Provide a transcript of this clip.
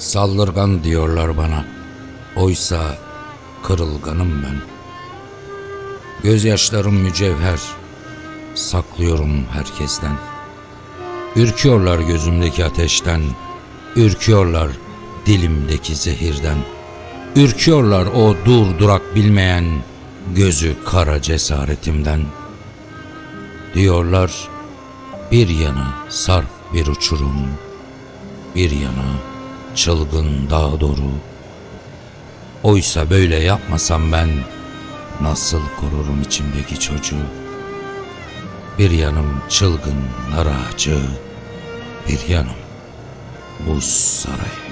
Saldırgan diyorlar bana. Oysa kırılganım ben. Gözyaşlarım mücevher. Saklıyorum herkesten. Ürküyorlar gözümdeki ateşten. Ürküyorlar dilimdeki zehirden. Ürküyorlar o dur durak bilmeyen gözü kara cesaretimden. Diyorlar bir yanı sarp bir uçurum, bir yanı çılgın dağ doğru. Oysa böyle yapmasam ben nasıl korurum içimdeki çocuğu? Bir yanım çılgın nar ağacı, bir yanım buz sarayı.